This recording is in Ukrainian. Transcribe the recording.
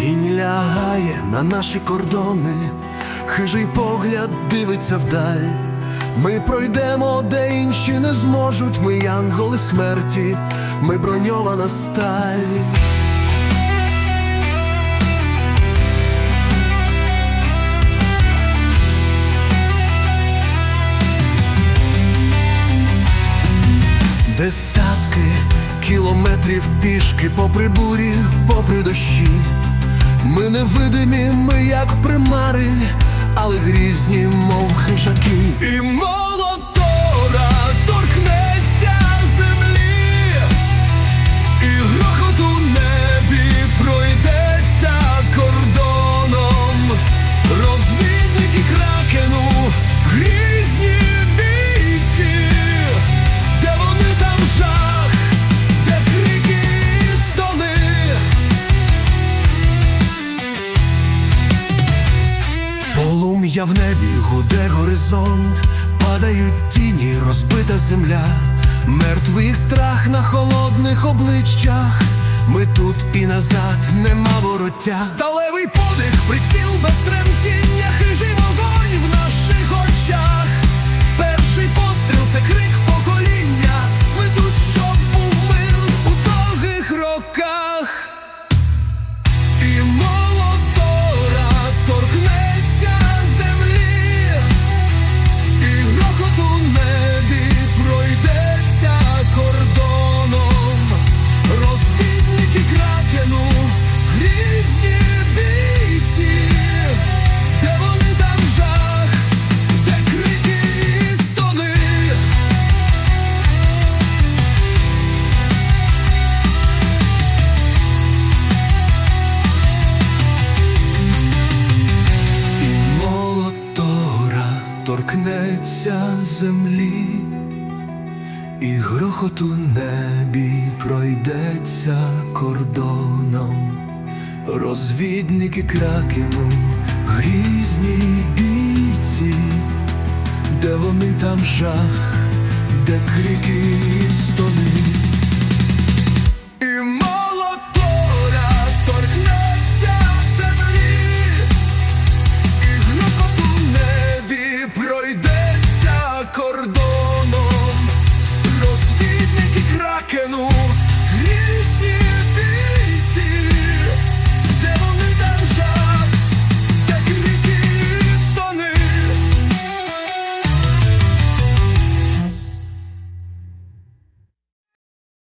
чекає на наші кордони, хижий погляд дивиться вдаль. Ми пройдемо, де інші не зможуть, ми янголи смерті, ми броньована сталь. Десятки кілометрів пішки попри бурі, попри дощі. Невидимі, ми як примари, але грізні, мов хижаки. І Полум'я в небі, гуде горизонт, падають тіні, розбита земля, мертвих страх на холодних обличчях. Ми тут і назад нема вороття. Сталевий подих, приціл без торкнеться землі, і грохот у небі пройдеться кордоном, розвідники кракену, грізні бійці, де вони там жах, де крики і стони.